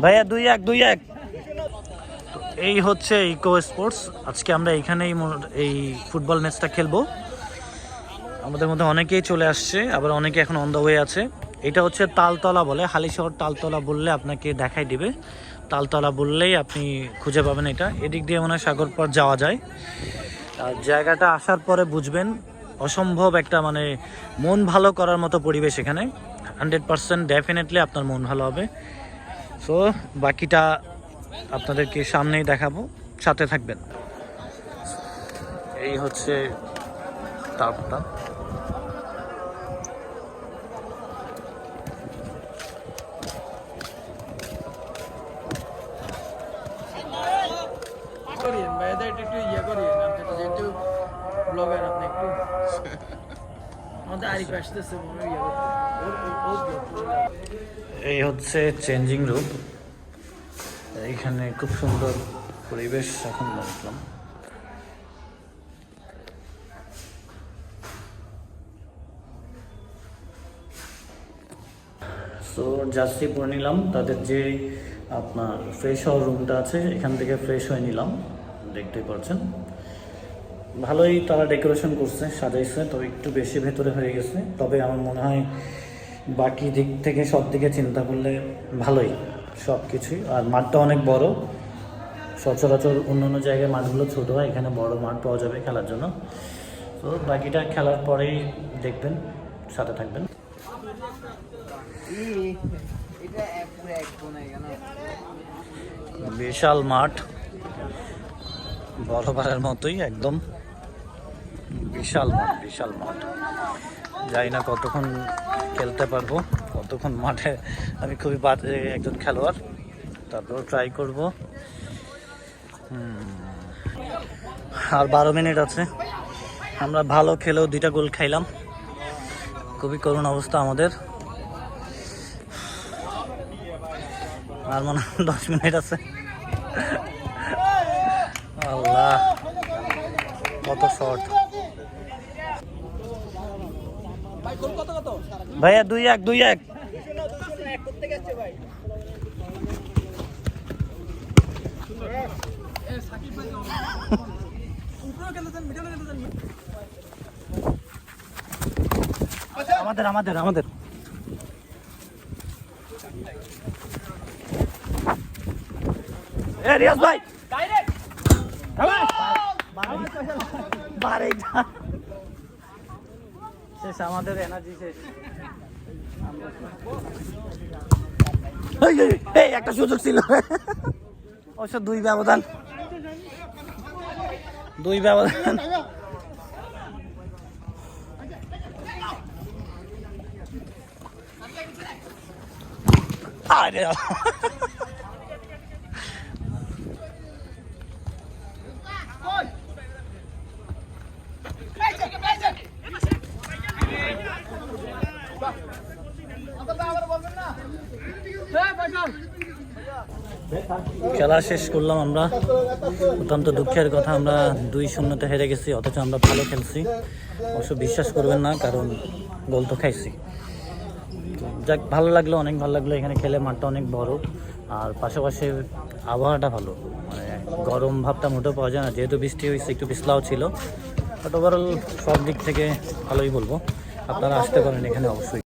ভাইয়া, দুই এক দুই এক। এই হচ্ছে ইকো স্পোর্টস। আজকে আমরা এইখানেই মো- এই ফুটবল ম্যাচটা খেলব। আমাদের মধ্যে অনেকেই চলে আসছে, আবার অনেকে এখন অন দ্য ওয়ে আছে। এটা হচ্ছে তালতলা বলে, হালিশহর তালতলা বললে আপনাকে দেখাই দিবে। তালতলা বললেই আপনি খুঁজে পাবেন এটা। এদিক দিয়ে মনে হয় সাগরপাড় যাওয়া যায়। আর জায়গাটা আসার পরে বুঝবেন, অসম্ভব একটা মানে মন ভালো করার মতো পরিবেশ এখানে। হান্ড্রেড পারসেন্ট ডেফিনেটলি আপনার মন ভালো হবে। সো, বাকিটা আপনাদেরকে সামনেই দেখাবো। সাথে থাকবেন। এই হচ্ছে তারপটা করিয়েন ভাইয়াদের একটু ইয়ে আপনি যেহেতু ব্লগার আপনি একটু এই হচ্ছে চেঞ্জিং রুম এইখানে খুব সুন্দর পরিবেশ এখন দেখলাম সো জার্সি পরে নিলাম তাদের যে আপনার ফ্রেশ হওয়ার রুমটা আছে এখান থেকে ফ্রেশ হয়ে নিলাম দেখতে পাচ্ছেন। ভালোই তারা ডেকোরেশন করছে, সাজাইছে, তবে একটু বেশি ভেতরে হয়ে গেছে। তবে আমার মনে হয় বাকি দিক থেকে সব দিকে চিন্তা করলে ভালোই সব কিছুই আর মাঠটা অনেক বড়। সচরাচর অন্য অন্য জায়গায় মাঠগুলো ছোট হয়, এখানে বড় মাঠ পাওয়া যাবে খেলার জন্য। তো বাকিটা খেলার পরেই দেখবেন, সাথে থাকবেন। বিশাল মাঠ বড়বারের মতোই একদম। বিশাল মাঠ বিশাল মাঠ। জানি না কতক্ষণ খেলতে পারব, কতক্ষণ মাঠে। আমি খুবই বাজে একজন খেলোয়াড়, তারপর ট্রাই করব। আর বারো মিনিট আছে। আমরা ভালো খেলেও দুইটা গোল খাইলাম। খুবই করুণ অবস্থা আমাদের। আর মনে হয় দশ মিনিট আছে। আল্লাহ, কত শর্ট ভাইয়া দুই এক দুই এক। আমাদের আমাদের আমাদের। এ রিয়াজ ভাই। বারেটা শেষ আমাদের এনার্জি শেষ। এই, একটা সুযোগ ছিল। অবশ্য দুই ব্যবধান। দুই ব্যবধান। আরে খেলা শেষ করলাম আমরা। অত্যন্ত দুঃখের কথা, আমরা দুই শূন্যতে হেরে গেছি, অথচ আমরা ভালো খেলছি। অবশ্য বিশ্বাস করবেন না, কারণ গোল তো খাইছি। যাক, ভালো লাগল, অনেক ভালো লাগল। এখানে খেলে মাঠটা অনেক বড়, আর পাশাপাশি আবহাওয়াটা ভালো। মানে গরম ভাবটা মোটেও পাওয়া যায় না, যেহেতু বৃষ্টি হয়েছে, একটু পিছলাও ছিল। বাট ওভারঅল সব দিক থেকে ভালোই বলব। আপনারা আসতে পারেন এখানে অবশ্যই।